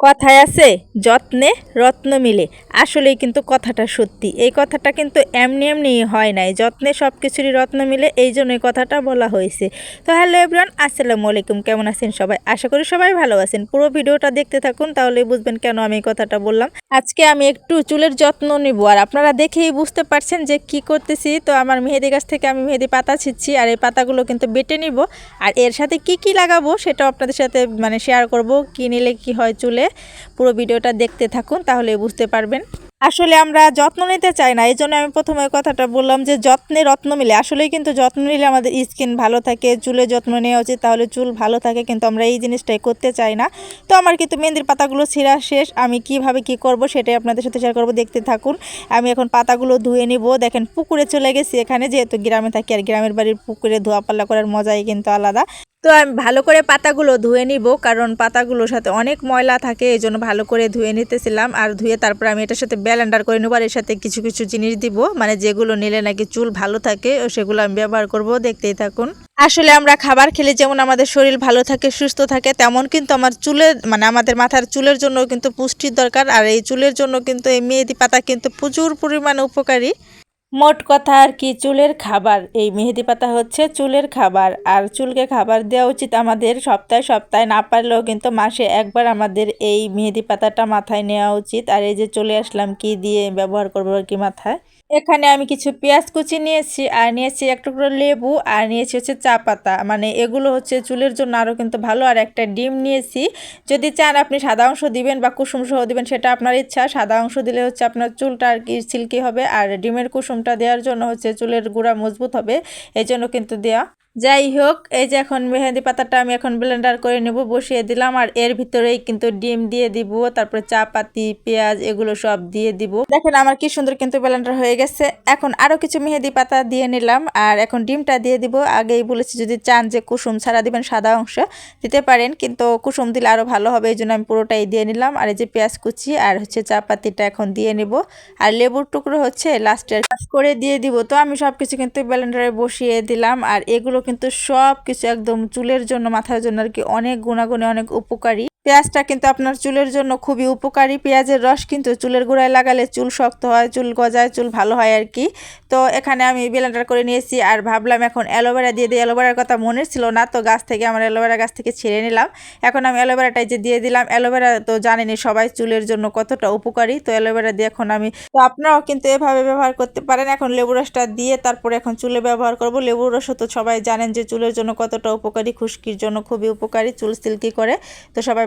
কথায় আছে, যত্নে রত্ন মিলে। আসলেই কিন্তু কথাটা সত্যি। এই কথাটা কিন্তু এমনি এমনি হয় নাই। যত্নে সব কিছুরই রত্ন মিলে এই জন্য এই কথাটা বলা হয়েছে। তো হ্যালো এভরিওয়ান, আসসালামু আলাইকুম। কেমন আছেন সবাই? আশা করি সবাই ভালো আছেন। পুরো ভিডিওটা দেখতে থাকুন তাহলে বুঝবেন কেন আমি কথাটা বললাম। আজকে আমি একটু চুলের যত্ন নিব। আর আপনারা দেখেই বুঝতে পারছেন যে কি করতেছি। তো আমার মেহেদি গাছ থেকে আমি মেহেদি পাতা ছিচ্ছি আর এই পাতাগুলো কিন্তু বেটে নিব। আর এর সাথে কি কি লাগাবো সেটাও আপনাদের সাথে মানে শেয়ার করব। কি নিলে কি হয় চুলে? পুরো ভিডিওটা দেখতে থাকুন, তাহলে বুঝতে পারবেন। আসলে আমরা যত্ন নিতে চাই না এই জন্য আমি প্রথমে কথাটা বললাম যে যত্নে রত্ন মিলে, আসলেই কিন্তু যত্ন নিলে আমাদের স্কিন ভালো থাকে, চুলে যত্ন নেওয়া উচিত, তাহলে চুল ভালো থাকে, কিন্তু আমরা এই জিনিসটাই করতে চাই না। তো আমার কিন্তু মেহেন্দির পাতাগুলো ছিঁড়া শেষ, আমি কীভাবে কি করব সেটাই আপনাদের সাথে শেয়ার করব, দেখতে থাকুন। আমি এখন পাতাগুলো ধুয়ে নিব, দেখেন পুকুরে চলে গেছি এখানে, যেহেতু গ্রামে থাকি আর গ্রামের বাড়ির পুকুরে ধোয়া পাল্লা করার মজাই কিন্তু আলাদা। তো আমি ভালো করে পাতাগুলো ধুয়ে নিব, কারণ পাতাগুলোর সাথে অনেক ময়লা থাকে এই জন্য ভালো করে ধুয়ে নিতেছিলাম। আর ধুয়ে তারপর আমি এটার সাথে ব্যালেন্ডার করে নেব, আর এর সাথে কিছু কিছু জিনিস দিব। মানে যেগুলো নিলে নাকি চুল ভালো থাকে, সেগুলো আমি ব্যবহার করব, দেখতেই থাকুন। আসলে আমরা খাবার খেলে যেমন আমাদের শরীর ভালো থাকে, সুস্থ থাকে, তেমন কিন্তু আমার চুলের মানে আমাদের মাথার চুলের জন্য কিন্তু পুষ্টির দরকার। আর এই চুলের জন্য কিন্তু এই মেহেদি পাতা কিন্তু প্রচুর পরিমাণে উপকারী। মোট কথা আর কি, চুলের খাবার। এই মেহেদি পাতা হচ্ছে চুলের খাবার। আর চুলকে খাবার দেওয়া উচিত আমাদের সপ্তাহে সপ্তাহে, না পারলেও কিন্তু মাসে একবার আমাদের এই মেহেদি পাতাটা মাথায় নেওয়া উচিত। আর এই যে চলে আসলাম, কি দিয়ে ব্যবহার করব আর কি মাথায়? এখানে আমি কিছু পেঁয়াজ কুচি নিয়েছি, আর নিয়েছি এক টুকরো লেবু, আর নিয়েছি হচ্ছে চা পাতা। মানে এগুলো হচ্ছে চুলের জন্য আরও কিন্তু ভালো। আর একটা ডিম নিয়েছি। যদি চান আপনি সাদা অংশ দিবেন বা কুসুম সহ দিবেন, সেটা আপনার ইচ্ছা। সাদা অংশ দিলে হচ্ছে আপনার চুলটা আর কি সিল্কি হবে। আর ডিমের কুসুমটা দেওয়ার জন্য হচ্ছে চুলের গুঁড়া মজবুত হবে এই জন্য কিন্তু দেওয়া যাই হোক, এই যে এখন মেহেদি পাতাটা আমি এখন ব্লেন্ডার করে নেব, বসিয়ে দিলাম, আর এর ভিতরেই কিন্তু ডিম দিয়ে দিব, তারপরে চা পাতি পেঁয়াজ এগুলো সব দিয়ে দিব। দেখেন আমার কি সুন্দর কিন্তু ব্লেন্ডার হয়ে গেছে। এখন আরও কিছু মেহেদি পাতা দিয়ে নিলাম, আর এখন ডিমটা দিয়ে দিব। আগেই বলেছি, যদি চান যে কুসুম ছাড়া দিবেন সাদা অংশ, দিতে পারেন, কিন্তু কুসুম দিলে আরও ভালো হবে, এই জন্য আমি পুরোটাই দিয়ে নিলাম। আর এই যে পেঁয়াজ কুচি আর হচ্ছে চা পাতিটা এখন দিয়ে নিব। আর লেবুর টুকরো হচ্ছে লাস্টের করে দিয়ে দিব, তো আমি সব কিছু কিন্তু ব্লেন্ডারে বসিয়ে দিলাম, আর এগুলো কিন্তু সব কিছু একদম চুলের জন্য মাথার জন্য আর কি অনেক গুণাগুণে অনেক উপকারী। পেঁয়াজটা কিন্তু আপনার চুলের জন্য খুবই উপকারী। পেঁয়াজের রস কিন্তু চুলের গোড়ায় লাগালে চুল শক্ত হয়, চুল গজায়, চুল ভালো হয় আর কি। তো এখানে আমি ব্লেন্ডার করে নিয়েছি আর ভাবলাম এখন অ্যালোভেরা দিয়ে দিই। অ্যালোভেরার কথা মনে ছিল না, তো গাছ থেকে, আমার অ্যালোভেরা গাছ থেকে ছেড়ে নিলাম। এখন আমি অ্যালোভেরাটাই যে দিয়ে দিলাম অ্যালোভেরা তো জানেনি সবাই চুলের জন্য কতটা উপকারী। তো অ্যালোভেরা দিয়ে এখন আমি, তো আপনারাও কিন্তু এভাবে ব্যবহার করতে পারেন। এখন লেবু রসটা দিয়ে তারপরে এখন চুলে ব্যবহার করব। লেবু রসও তো সবাই জানেন যে চুলের জন্য কতটা উপকারী, খুশকির জন্য খুবই উপকারী, চুল সিল্কি করে। তো সবাই